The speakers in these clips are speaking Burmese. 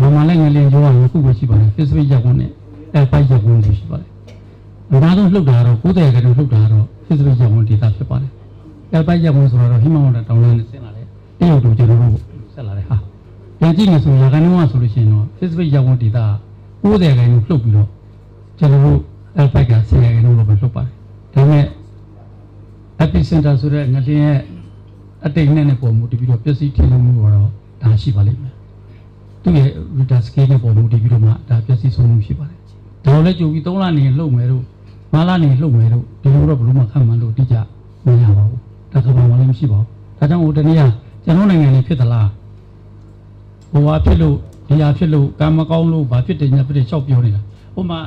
ဘာမှလည်းငလင်ကျော်ကခုပဲရှိပါတယ် Facebook ရက်ဝင်နဲ့အဲပိုက်ရက်ဝင်လို့ရှိပါတယ်အများဆုံးလှုပ်တာတော့90ကတည်းကလှုပ်တာတော့ Facebook ရက်ဝင်ဒေတာဖြစ်ပါတယ်အဲပိုက်ရက်ဝင်ဆိုတော့ဟိမဝန္တာတောင်းလင်းနဲ့ဆင်းလာတယ်တရုတ်တို့ကျွန်တော်တို့ဆက်လာတယ်ဟာပြန်ကြည့်နေဆိုရာခိုင်နှုန်းကဆိုလို့ရှိရင်တော့ Facebook ရက်ဝင်ဒေတာ90ကတည်းကလှုပ်ပြီးတော့ကျွန်တော်တို့အဲပိုက်က10ကတည်းကလှုပ်ပဲလှုပ်ပါတယ်ဒါပေမဲ့ epicenter ဆိုတဲ့ငလျင်ရဲ့အတိတ်နဲ့နဲ့ပုံမူတပြီးတော့ပျက်စီးထင်လို့မှုတော့ဒါရှိပါလိမ့်မယ် သူ့ရဲ့ Richter scale နဲ့ပုံမူတပြီးတော့မှဒါပျက်စီးဆုံးမှုရှိပါတယ်ဒါတော့လည်းကြိုပြီး3လနေလှုပ်မယ်တို့5လနေလှုပ်မယ်တို့ဒီလိုတော့ဘယ်လိုမှခံမှန်းလို့တိကျမရပါဘူးဒါကဘာမှလည်းမရှိပါဘူးဒါကြောင့်ဟိုတနည်းအားကျွန်တော်နိုင်ငံနေဖြစ်သလားဟိုဟာဖြစ်လို့ဒီဟာဖြစ်လို့ကံမကောင်းလို့ဘာဖြစ်တယ်ညာဖြစ်တယ်ချောက်ပြောနေတာဟိုမှာ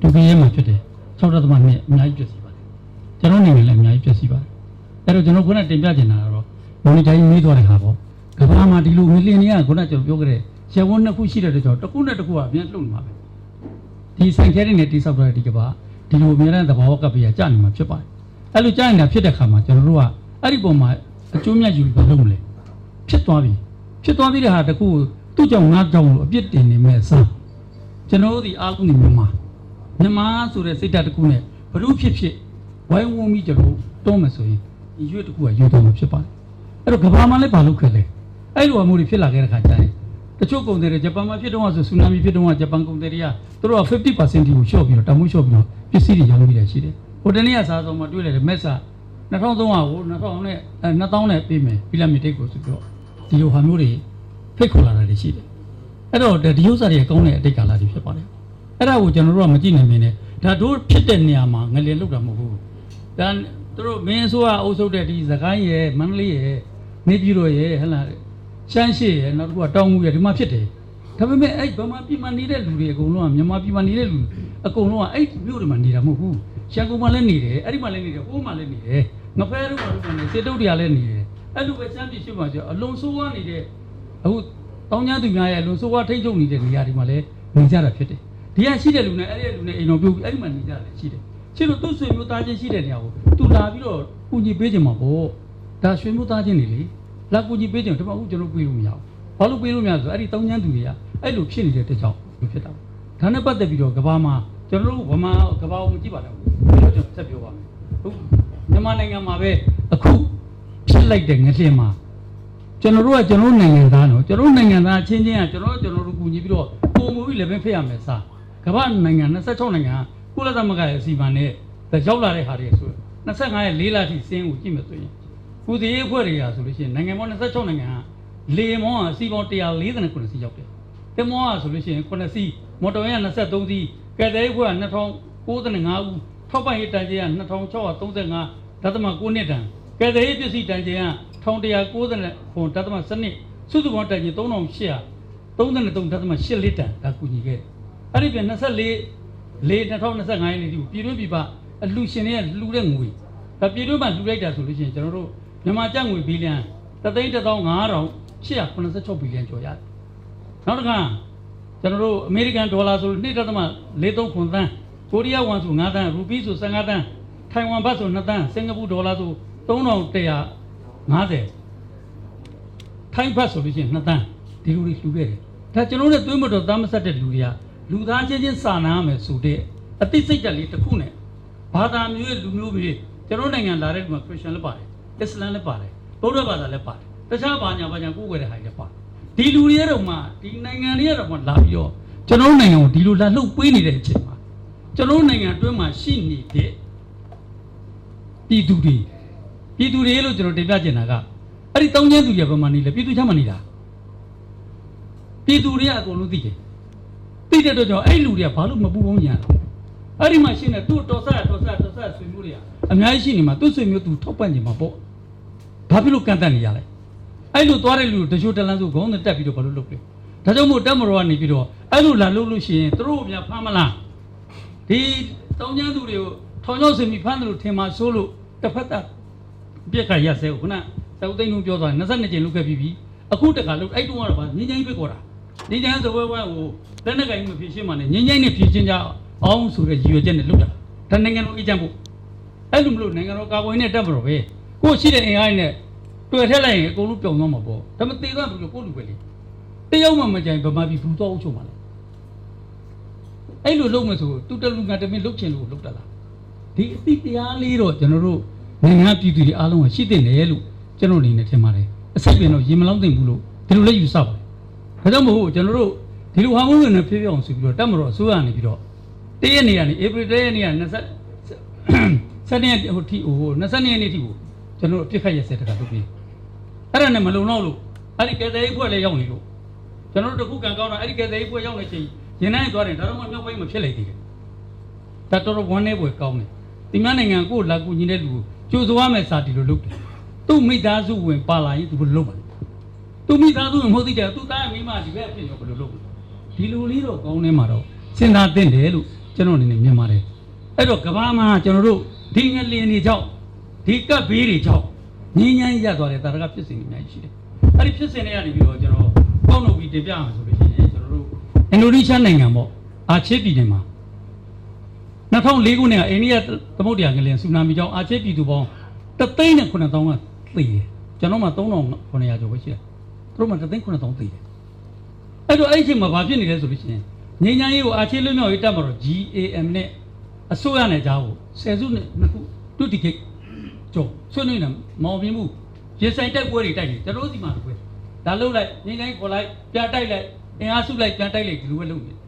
ဒုက္ခရဲမှာဖြစ်တယ်6.2အများကြီးပျက်စီးပါတယ်ကျွန်တော်နိုင်ငံလည်းအများကြီးပြည့်စည်ပါတယ်အဲ့တော့ကျွန်တော်ခုနတင်ပြချင်တာကတော့မိုနီတိုင်းမေးသွားတဲ့ခါပေါ့ ကမ္ဘာမှာဒီလိုမီလီယံတွေကခုနကျွန်တော်ပြောခဲ့တဲ့ရှယ်ဝန်းနှစ်ခုရှိတဲ့အတွက်ကြောင့်တစ်ခုနဲ့တစ်ခုကအပြန်လှုပ်နေမှာပဲဒီဆိုင်ကဲတဲ့နဲ့တိဆောက်ထားတဲ့ဒီကမ္ဘာဒီလိုအများနဲ့သဘာဝကပ်ပြီးကြာနေမှာဖြစ်ပါတယ်အဲ့လိုကြာနေတာဖြစ်တဲ့ခါမှာကျွန်တော်တို့ကအဲ့ဒီပုံမှာအကျိုးမြတ်ယူပြီးလုပ်မလဲဖြစ်သွားပြီဖြစ်သွားပြီးတဲ့ဟာတစ်ခုသူ့ကြောင့်ငါကြောင့်လို့အပြစ်တင်နေမဲ့အစားကျွန်တော်တို့ဒီအာကုနေမြန်မာမြန်မာဆိုတဲ့စိတ်ဓာတ်တစ်ခုနဲ့ဘလို့ဖြစ်ဖြစ်ဝိုင်းဝန်းပြီးကျွန်တော်တွန်းမယ်ဆိုရင်ဒီရွေ့တစ်ခုကရွေ့တော့မှာဖြစ်ပါတယ်အဲ့တော့ကမ္ဘာမှာလည်းဘာလုပ်ခဲ့လဲ အဲ့လိုအမှုတွေဖြစ်လာခဲ့တဲ့ခါကျရင်တချို့ကုန်တွေဂျပန်မှာဖြစ်တော့ဆိုဆူနာမီဖြစ်တော့ဂျပန်ကုန်တွေကသူတို့က50%တိကိုလျှော့ပြီးတော့တမိုးလျှော့ပြီးတော့ပစ္စည်းတွေရောင်းပြီးတယ်ရှိတယ်ဟိုတနေ့ကစားဆုံးမှာတွေ့လိုက်တယ်မက်ဆာ2300ကို2000နဲ့အဲ2000နဲ့ပေးမယ်ပီလာမီတိတ်ကိုဆိုပြီးတော့ဒီလိုဟာမျိုးတွေဖိတ်ခေါ်လာတာတွေရှိတယ်အဲ့တော့ဒီဥစ္စာတွေကောင်းတဲ့အတိတ်ကာလတွေဖြစ်ပါတယ်အဲ့ဒါကိုကျွန်တော်တို့ကမကြည့်နိုင်မင်းနဲ့ဒါတို့ဖြစ်တဲ့နေရာမှာငလျင်လောက်တာမဟုတ်ဘူးဒါသူတို့မင်းဆိုကအုပ်စုတဲ့ဒီစကိုင်းရဲ့မန္တလေးရဲ့နေပြည်တော်ရဲ့ဟဲ့လား ရှမ်းရှိရဲ့နောက်တစ်ခုကတောင်ငူရဲ့ဒီမှာဖြစ်တယ်ဒါပေမဲ့အဲ့ဗမာပြည်မှာနေတဲ့လူတွေအကုန်လုံးကမြန်မာပြည်မှာနေတဲ့လူအကုန်လုံးကအဲ့မြို့တွေမှာနေတာမဟုတ်ဘူးရှမ်းကုန်မှာလည်းနေတယ်အဲ့ဒီမှာလည်းနေတယ်ဟိုးမှာလည်းနေတယ်ငဖဲတို့မှာလည်းနေစေတုတ်တရားလည်းနေတယ်အဲ့လိုပဲရှမ်းပြည်ရှိမှကျအလွန်ဆိုးဝါးနေတဲ့အခုတောင်းကျမ်းသူများရဲ့အလွန်ဆိုးဝါးထိတ်ချုပ်နေတဲ့နေရာဒီမှာလည်းနေကြတာဖြစ်တယ်ဒီကရှိတဲ့လူနဲ့အဲ့ဒီလူနဲ့အိမ်တော်ပြုတ်ပြီးအဲ့ဒီမှာနေကြတာလည်းရှိတယ်ရှိလို့သူ့ဆွေမျိုးသားချင်းရှိတဲ့နေရာကိုသူလာပြီးတော့ကူညီပေးခြင်းမှာပေါ့ဒါဆွေမျိုးသားချင်းတွေလေ လာကူညီပေးခြင်းဒီမှာအခုကျွန်တော်ပြေးလို့မရဘူးဘာလို့ပြေးလို့မရလဲဆိုတော့အဲ့ဒီတောင်းချမ်းသူတွေကအဲ့လိုဖြစ်နေတဲ့တကြောင်လို့ဖြစ်တာဒါနဲ့ပတ်သက်ပြီးတော့ကဘာမှာကျွန်တော်တို့ဗမာကဘာကိုမကြည့်ပါနဲ့ဘူးကျွန်တော်ဆက်ပြောပါမယ်ဟုတ်မြန်မာနိုင်ငံမှာပဲအခုဖြစ်လိုက်တဲ့ငလျင်မှာကျွန်တော်တို့ကကျွန်တော်နိုင်ငံသားနော်ကျွန်တော်နိုင်ငံသားချင်းချင်းကကျွန်တော်ကျွန်တော်တို့ကူညီပြီးတော့ပုံမူပြီးလည်းပဲဖြစ်ရမယ်စားကမ္ဘာနိုင်ငံ26နိုင်ငံကကုလသမဂ္ဂရဲ့အစီအမံနဲ့ရောက်လာတဲ့ဟာတွေဆို25ရက်4လထိစင်းကိုကြည့်မယ်ဆိုရင် ကုသရေးအဖွဲ့တွေရာဆိုလို့ရှိရင်နိုင်ငံပေါင်း26နိုင်ငံကလေမောင်းအစီပေါင်း149စီရောက်တယ်။တမောကဆိုလို့ရှိရင်9စီမော်တော်ယာဉ်23စီကယ်တယ်ရေးအဖွဲ့က2095ဦးထောက်ပံ့ရေးတန်ကြေးက2635ဒသမ9နှစ်တန်ကယ်တယ်ရေးပစ္စည်းတန်ကြေးက1190ခွန်ဒသမ7နှစ်စုစုပေါင်းတန်ကြေး3800 33ဒသမ8လီတန်ဒါကူညီခဲ့တယ်။အဲ့ဒီပြန်24လေ2025ရက်နေ့ဒီပြည်တွင်းပြည်ပအလှရှင်တွေကလှူတဲ့ငွေဒါပြည်တွင်းမှာလှူလိုက်တာဆိုလို့ရှိရင်ကျွန်တော်တို့ မြန်မာကျပ်ငွေဘီလီယံ3,15886ဘီလီယံကျော်ရတယ်။နောက်တစ်ခါကျွန်တော်တို့အမေရိကန်ဒေါ်လာဆို2.43ခွန်သန်းကိုရီးယားဝမ်ဆို9သန်းရူပီဆို15သန်းထိုင်ဝမ်ဘတ်ဆို2သန်းစင်ကာပူဒေါ်လာဆို3150ထိုင်းဘတ်ဆိုလို့ရှိရင်2သန်းဒီလိုတွေလှူခဲ့တယ်။ဒါကျွန်တော်တို့သွေးမတော်သားမဆက်တဲ့လူတွေကလူသားချင်းချင်းစာနာရမယ်ဆိုတဲ့အသိစိတ်ဓာတ်လေးတစ်ခုနဲ့ဘာသာမျိုးရဲ့လူမျိုးတွေကျွန်တော်နိုင်ငံလာတဲ့လူမှာခရစ်ယာန်လည်းပါတယ် အစ္စလမ်လည်းပါတယ်ဗုဒ္ဓဘာသာလည်းပါတယ်တခြားဘာညာဘာညာကိုယ်ွယ်တဲ့ဟာတွေလည်းပါတယ်ဒီလူတွေရဲ့တော့မှဒီနိုင်ငံတွေရဲ့တော့မှလာပြီးတော့ကျွန်တော်နိုင်ငံကိုဒီလိုလာလှုပ်ပေးနေတဲ့အချိန်မှာကျွန်တော်နိုင်ငံအတွင်းမှာရှိနေတဲ့ပြည်သူတွေပြည်သူတွေလို့ကျွန်တော်တင်ပြချင်တာကအဲ့ဒီတောင်းကျမ်းသူတွေဘယ်မှာနေလဲပြည်သူချမ်းမှာနေတာပြည်သူတွေကအကုန်လုံးသိတယ်သိတဲ့အတွက်ကြောင့်အဲ့လူတွေကဘာလို့မပူပေါင်းညာလဲအဲ့ဒီမှာရှင်းနေသူ့တော်ဆရတော်ဆရတော်ဆရဆွေမျိုးတွေကအများကြီးရှိနေမှာသူ့ဆွေမျိုးသူထောက်ပံ့နေမှာပေါ့ ဘာဖြစ်လို့ကန့်တတ်နေရလဲအဲ့လိုသွားတဲ့လူတချို့တလန်းဆိုခေါင်းနဲ့တက်ပြီးတော့ဘာလို့လုပ်လဲဒါကြောင့်မို့တက်မတော်ကနေပြီးတော့အဲ့လိုလာလုပ်လို့ရှိရင်သူတို့ကဖမ်းမလားဒီတောင်းကျမ်းသူတွေကိုထောင်ချောက်စင်ပြီးဖမ်းတယ်လို့ထင်မှာစိုးလို့တစ်ဖက်သက်ပြက်ကရက်စဲကိုခုနစောက်သိန်းလုံးပြောသွားတယ်22ကျင်လုပ်ခဲ့ပြီးပြီအခုတခါလုပ်အဲ့တုန်းကတော့ဗာငင်းချင်းပဲခေါ်တာငင်းချမ်းသပွဲဝဲကိုလက်နက်ကင်မဖြစ်ရှင်းမှနဲ့ငင်းချိုင်းနဲ့ဖြစ်ချင်းကြအောင်ဆိုတဲ့ရည်ရွယ်ချက်နဲ့လုပ်တာဒါနိုင်ငံတော်အေဂျင့်ဖို့အဲ့လိုမလို့နိုင်ငံတော်ကာကွယ်နဲ့တက်မတော်ပဲ ကိုရှိတဲ့အင်အားနဲ့တွေ့ထက်လိုက်ရင်အကုန်လုံးပျောက်သွားမှာပေါ့ဒါမသေးသွားဘူးလို့ကိုလူပဲလေတယောက်မှမကြိုင်ဗမာပြည်ဘူးတော့အုပ်ချုပ်ပါလေအဲ့လိုလုပ်မယ်ဆိုတူတလူငါတမင်းလုပ်ချင်လို့လုပ်တတ်လားဒီအသိတရားလေးတော့ကျွန်တော်တို့နိုင်ငံပြည်သူတွေအားလုံးကရှိတဲ့လေလို့ကျွန်တော်အနေနဲ့ထင်ပါတယ်အစိတ်ပင်တော့ရင်မလောင်းသိမ့်ဘူးလို့ဒီလိုလည်းယူဆပါတယ်ဒါကြောင့်မို့ကျွန်တော်တို့ဒီလိုဟာမုန်းဝင်နဲ့ဖြည်းဖြည်းအောင်ဆိုပြီးတော့တက်မတော်အစိုးရနေပြီးတော့တရက်နေရနေဧပြီတရက်နေရ20 7ရက်ဟိုထိဟို20ရက်နေ့ထိကို ကျွန်တော်တို့အပြစ်ခတ်ရက်စက်တကလုပ်ပြီးအဲ့ဒါနဲ့မလုံတော့လို့အဲ့ဒီကယ်ဆယ်ရေးဖွဲ့လည်းရောက်နေလို့ကျွန်တော်တို့တခုကံကောင်းတာအဲ့ဒီကယ်ဆယ်ရေးဖွဲ့ရောက်နေချိန်ရင်နိုင်သွားတယ်ဒါတော့မှမြောက်ပိုင်းမဖြစ်လိုက်သေးတယ်ဒါတော်တော်ဝမ်းနေပွဲကောင်းတယ်ဒီမနိုင်ငံကိုလာကူညီတဲ့လူကိုကြိုးစားရမယ်စာတီလို့လုပ်တယ်သူ့မိသားစုဝင်ပါလာရင်သူဘယ်လိုလုပ်မလဲသူ့မိသားစုဝင်မဟုတ်သေးတယ်သူ့သားမိမဒီဘက်အဖြစ်ရောဘယ်လိုလုပ်မလဲဒီလိုလေးတော့ကောင်းနေမှာတော့စဉ်းစားသင့်တယ်လို့ကျွန်တော်အနေနဲ့မြင်ပါတယ်အဲ့တော့ကဘာမှာကျွန်တော်တို့ဒီငလျင်တွေကြောင့် ဒီကပ်ဘေးတွေကြောင့်ငင်းငန်းရသွားတဲ့တာရကဖြစ်စဉ်တွေအများကြီးရှိတယ်။အဲ့ဒီဖြစ်စဉ်တွေကနေပြီးတော့ကျွန်တော်ပေါက်လို့ပြီးတင်ပြအောင်ဆိုလို့ရှိရင်ကျွန်တော်တို့အင်ဒိုနီးရှားနိုင်ငံပေါ့အာချေပြည်နယ်မှာ2004ခုနှစ်ကအိန္ဒိယသမုဒ္ဒရာငလျင်ဆူနာမီကြောင့်အာချေပြည်သူပေါင်း3သိန်းနဲ့9000ကသေတယ်။ကျွန်တော်မှ3900ကျော်ပဲရှိတယ်။သူတို့မှ3သိန်း9000သေတယ်။အဲ့တော့အဲ့ဒီအချိန်မှာဘာဖြစ်နေလဲဆိုလို့ရှိရင်ငင်းငန်းရေးကိုအာချေလွတ်မြောက်ရေးတပ်မတော် GAM နဲ့အစိုးရနဲ့ကြားကိုဆယ်စုနှစ်နှစ်ခုတုတိကိတ် ကျော်ဆွေးနွေးနေမောင်ပြင်းမှုရင်ဆိုင်တိုက်ပွဲတွေတိုက်နေကျွန်တော်တို့ဒီမှာတပွဲဒါလုံးလိုက်ငင်းငိုင်းခေါ်လိုက်ပြတိုက်လိုက်အင်အားစုလိုက်ပြန်တိုက်လိုက်ဒီလိုပဲလုပ်နေဒါ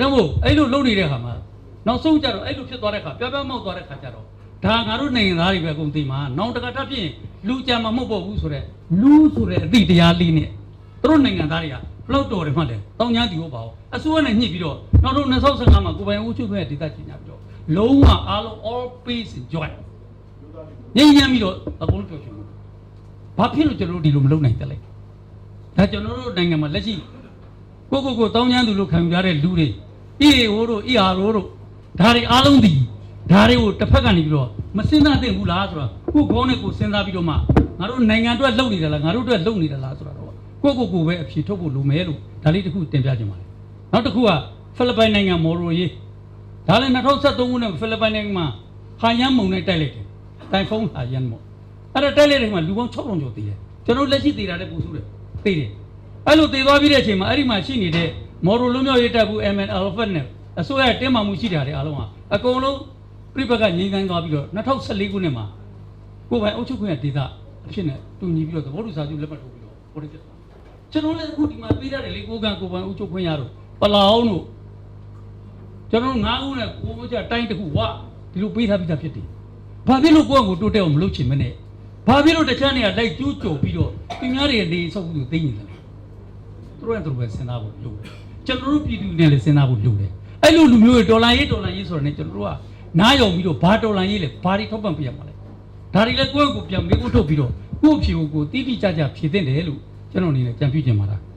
ကြောင့်မို့အဲ့လိုလုပ်နေတဲ့ခါမှာနောက်ဆုံးကြတော့အဲ့လိုဖြစ်သွားတဲ့ခါပြပြမောက်သွားတဲ့ခါကျတော့ဒါငါတို့နိုင်ငံသားတွေပဲအကုန်သိမှာနောက်တကထပ်ဖြစ်ရင်လူကြံမှာမဟုတ်တော့ဘူးဆိုတော့လူဆိုတဲ့အသည့်တရားလေးနဲ့သူတို့နိုင်ငံသားတွေကဘလောက်တော်တယ်မှတယ်တောင်းညာတီဟုတ်ပါဘူးအစိုးရနဲ့ညှိပြီးတော့နောက်တော့2015မှာကိုပိုင်ဦးချုပ်ခွင့်ဒေသကြီးညာပြီးတော့လုံးဝအားလုံး all peace joy ငြိမ်းချမ်းပြီးတော့အကုန်လုံးပြောရှင်ဘာဖြစ်လို့ကျွန်တော်တို့ဒီလိုမလုပ်နိုင်တယ်လဲဒါကျွန်တော်တို့နိုင်ငံမှာလက်ရှိကိုကိုကိုတောင်းချမ်းသူလို့ခံယူရတဲ့လူတွေအေးဟိုတို့အေးဟာတို့တို့ဒါတွေအားလုံးဒီဒါတွေကိုတစ်ဖက်ကနေပြီးတော့မစင်စားသင့်ဘူးလားဆိုတော့ကိုခေါင်းနဲ့ကိုစဉ်းစားပြီးတော့မှငါတို့နိုင်ငံအတွက်လုပ်နေတယ်လားငါတို့အတွက်လုပ်နေတယ်လားဆိုတော့ကိုကိုကိုပဲအဖြေထုတ်ဖို့လိုမယ်လို့ဒါလေးတစ်ခုတင်ပြခြင်းပါတယ်နောက်တစ်ခုကဖိလစ်ပိုင်နိုင်ငံမော်ရိုရေးဒါလည်း2013ခုနှစ်ဖိလစ်ပိုင်နိုင်ငံမှာဟာယန်မုံနဲ့တိုက်လိုက်တယ် တိုင်ဖုန်းဟာယန်မုံအဲ့ဒါတိုက်လိုက်တဲ့ချိန်မှာလူပေါင်း6000ကျော်သေတယ်ကျွန်တော်လက်ရှိသေတာလည်းပူဆူတယ်သေတယ်အဲ့လိုသေသွားပြီးတဲ့အချိန်မှာအဲ့ဒီမှာရှိနေတဲ့မော်ရိုလုံးမြောက်ရေးတပ်ဘူး MN Alpha နဲ့အစိုးရတင်းမာမှုရှိတာတွေအားလုံးဟာအကုန်လုံးပြိပကငြိမ်းချမ်းသွားပြီးတော့2014ခုနှစ်မှာကိုယ်ပိုင်အုပ်ချုပ်ခွင့်ရဒေသအဖြစ်နဲ့တူညီပြီးတော့သဘောတူစာချုပ်လက်မှတ်ထိုးပြီးတော့ဟိုတည်းဖြစ်သွားကျွန်တော်လည်းအခုဒီမှာပေးရတယ်လေကိုကန်ကိုယ်ပိုင်အုပ်ချုပ်ခွင့်ရတော့ပလောင်တို့ကျွန်တော်တို့ငါးဦးနဲ့ကိုမိုးချတိုင်းတစ်ခုဝဒီလိုပေးထားပြီးသားဖြစ်တယ်။ ဘာဖြစ်လို့ကိုယ့်ကိုတိုးတက်အောင်မလုပ်ချင်မနဲ့။ဘာဖြစ်လို့တခြားနေရာလိုက်ကျူးကျော်ပြီးတော့သူများတွေနေဆောက်ပြီးသိနေတယ်လဲ။သူတို့ကသူတို့ပဲစဉ်းစားဖို့လိုတယ်။ကျွန်တော်တို့ပြည်သူတွေလည်းစဉ်းစားဖို့လိုတယ်။အဲ့လိုလူမျိုးတွေဒေါ်လာရေးဒေါ်လာရေးဆိုတော့ねကျွန်တော်တို့ကနားယုံပြီးတော့ဘာဒေါ်လာရေးလဲဘာတွေထောက်ပံ့ပေးရမှာလဲ။ဒါတွေလည်းကိုယ့်ကိုယ်ပြန်မေးဖို့ထုတ်ပြီးတော့ကိုယ့်အဖြေကိုကိုယ်တိတိကျကျဖြေသင့်တယ်လို့ကျွန်တော်အနေနဲ့ကြံပြချင်ပါလား။